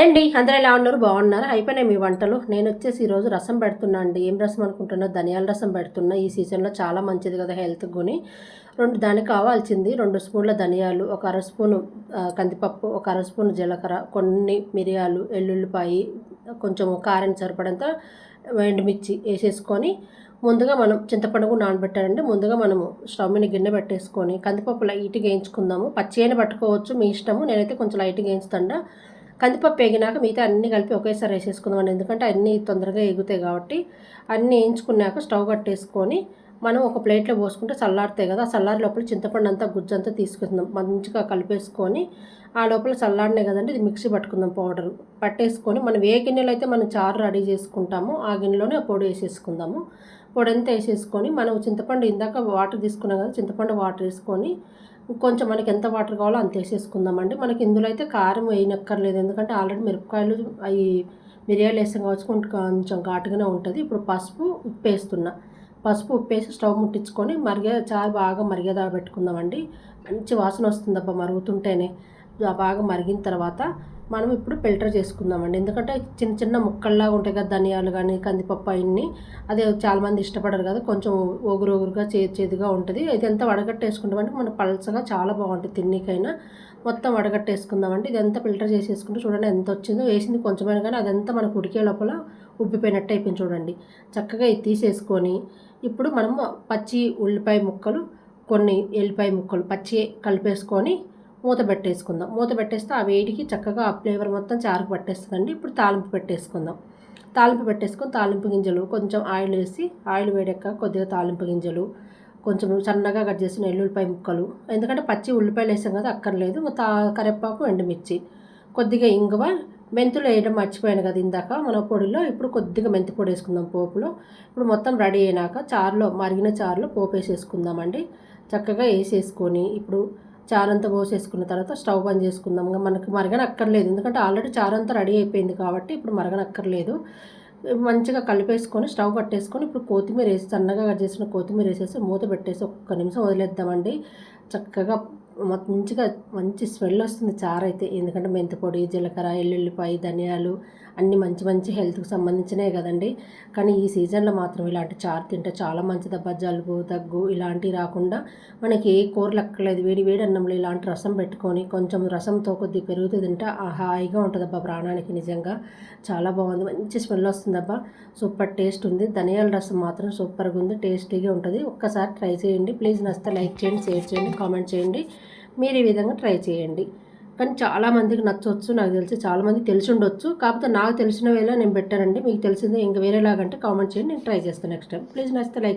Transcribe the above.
అండి అందరూ ఎలా ఉన్నారు? బాగున్నారు? అయిపోయినాయి మీ వంటలు. నేను వచ్చేసి ఈరోజు రసం పెడుతున్నా అండి. ఏం రసం అనుకుంటున్నా? ధనియాల రసం పెడుతున్నా. ఈ సీజన్లో చాలా మంచిది కదా హెల్త్ గుని. రెండు దానికి కావాల్సింది రెండు స్పూన్ల ధనియాలు ఒక అర స్పూను కందిపప్పు ఒక అర స్పూన్ జీలకర్ర కొన్ని మిరియాలు ఎల్లుల్లిపాయి కొంచెం కారం సరిపడంత ఎండుమిర్చి వేసేసుకొని ముందుగా మనం చింతపండుకు నానబెట్టాలంటే ముందుగా మనము స్టవ్ మీద గిన్నె పెట్టేసుకొని కందిపప్పు లైట్గా వేయించుకుందాము. పచ్చి అయినా పట్టుకోవచ్చు మీ ఇష్టము. నేనైతే కొంచెం లైట్గా వేయించుతాండా. కందిపప్పు వేగినాక మిగతా అన్నీ కలిపి ఒకేసారి వేసేసుకుందాం ఎందుకంటే అన్నీ తొందరగా ఎగుతాయి కాబట్టి అన్నీ వేయించుకున్నాక స్టవ్ కట్టేసుకొని మనం ఒక ప్లేట్లో పోసుకుంటే చల్లారుతాయి కదా ఆ చల్లారి లోపల చింతపండు అంతా గుజ్జంతా తీసుకుందాం. మంచిగా కలిపేసుకొని ఆ లోపల చల్లారినాయి కదండి ఇది మిక్సీ పట్టుకుందాం పౌడర్. పట్టేసుకొని మనం ఏ గిన్నెలో అయితే మనం చారు రెడీ చేసుకుంటామో ఆ గిన్నెలోనే పొడి వేసేసుకుందాము. పొడి అంతా వేసేసుకొని మనం చింతపండు ఇందాక వాటర్ తీసుకున్నాం కదా చింతపండు వాటర్ వేసుకొని కొంచెం మనకి ఎంత వాటర్ కావాలో అంత వేసేసుకుందామండి. మనకి ఇందులో అయితే కారం వేయనక్కర్లేదు. ఎందుకంటే ఆల్రెడీ మిరపకాయలు అవి మిరియాలు వేసాం కావచ్చు కొంచెం ఘాటుగానే ఉంటుంది. ఇప్పుడు పసుపు ఉప్పు వేస్తున్నా పసుపు ఉప్పు వేసి స్టవ్ ముట్టించుకొని మరిగే చారు బాగా మరిగేదా పెట్టుకుందామండి. మంచి వాసన వస్తుందబ్బా మరుగుతుంటేనే. బాగా మరిగిన తర్వాత మనం ఇప్పుడు ఫిల్టర్ చేసుకుందామండి. ఎందుకంటే చిన్న చిన్న ముక్కల్లాగా ఉంటాయి కదా ధనియాలు కానీ కందిపప్పు అవన్నీ అదే చాలామంది ఇష్టపడరు కదా కొంచెం ఒగురు ఒగురుగా చేదుగా ఉంటుంది. ఇదంతా వడగట్టేసుకుంటామంటే మన పల్సగా చాలా బాగుంటుంది తిన్నీకైనా. మొత్తం వడగట్టేసుకుందామండి. ఇదంతా ఫిల్టర్ చేసేసుకుంటే చూడండి ఎంత వచ్చిందో వేసింది కొంచెమైనా కానీ అదంతా మనకు ఉడికే లోపల ఉబ్బిపోయినట్టు అయిపోయింది చూడండి. చక్కగా ఇది తీసేసుకొని ఇప్పుడు మనము పచ్చి ఉల్లిపాయ ముక్కలు కొన్ని ఎల్లిపాయ ముక్కలు పచ్చి కలిపేసుకొని మూత పెట్టేసుకుందాం. మూత పెట్టేస్తే ఆ వేడికి చక్కగా ఆ ఫ్లేవర్ మొత్తం చారుకు పట్టేస్తుందండి. ఇప్పుడు తాలింపు పెట్టేసుకుందాం. తాలింపు పెట్టేసుకొని తాలింపు గింజలు కొంచెం ఆయిల్ వేసి ఆయిల్ వేడెక్క కొద్దిగా తాలింపు గింజలు కొంచెం సన్నగా కట్ చేసిన ఎల్లుల్లిపాయ ముక్కలు. ఎందుకంటే పచ్చి ఉల్లిపాయలు వేసాం కదా అక్కర్లేదు. తా కరివేపాకు ఎండుమిర్చి. కొద్దిగా ఇంగువ మెంతులు వేయడం మర్చిపోయాను కదా ఇందాక. మన పొడిలో ఇప్పుడు కొద్దిగా మెంతి పొడి వేసుకుందాం పోపులో. ఇప్పుడు మొత్తం రెడీ అయినాక చారులో మరిగిన చారులో పోపు వేసేసుకుందామండి. చక్కగా వేసేసుకొని ఇప్పుడు చారంతా పోసేసుకున్న తర్వాత స్టవ్ బంద్ చేసుకుందాం. ఇంకా మనకి మరగనక్కర్లేదు. ఎందుకంటే ఆల్రెడీ చారంతా రెడీ అయిపోయింది కాబట్టి ఇప్పుడు మరగనక్కర్లేదు. మంచిగా కలిపేసుకొని స్టవ్ కట్టేసుకొని ఇప్పుడు కొత్తిమీర వేసి సన్నగా కట్ చేసిన కొత్తిమీర వేసేసి మూత పెట్టేసి ఒక్క నిమిషం వదిలేద్దామండి. చక్కగా మంచిగా మంచి స్మెల్ వస్తుంది చారు అయితే. ఎందుకంటే మెంతిపొడి జీలకర్ర ఎల్లుల్లిపాయ ధనియాలు అన్ని మంచి మంచి హెల్త్కి సంబంధించినవి కదండి. కానీ ఈ సీజన్లో మాత్రం ఇలాంటి చారు తింటే చాలా మంచిదబ్బా జలుబు దగ్గు ఇలాంటివి రాకుండా మనకి ఏ కూరలు అక్కర్లేదు వేడి వేడి అన్నంలో ఇలాంటి రసం పెట్టుకొని కొంచెం రసంతో కొద్ది పెరుగుతూ తింటే హాయిగా ఉంటుందబ్బా ప్రాణానికి నిజంగా. చాలా బాగుంది. మంచి స్మెల్ వస్తుందబ్బా సూపర్ టేస్ట్ ఉంది. ధనియాల రసం మాత్రం సూపర్గా ఉంది. టేస్టీగా ఉంటుంది. ఒక్కసారి ట్రై చేయండి. ప్లీజ్ నచ్చితే లైక్ చేయండి షేర్ చేయండి కామెంట్ చేయండి. మీరు ఈ విధంగా ట్రై చేయండి. కానీ చాలామందికి నచ్చవచ్చు నాకు తెలిసి చాలామంది తెలిసి ఉండొచ్చు. కాకపోతే నాకు తెలిసిన వేళ నేను పెట్టానండి. మీకు తెలిసిందే ఇంక వేరేలాగంటే కామెంట్ చేయండి. నేను ట్రై చేస్తాను నెక్స్ట్ టైం. ప్లీజ్ నచ్చితే లైక్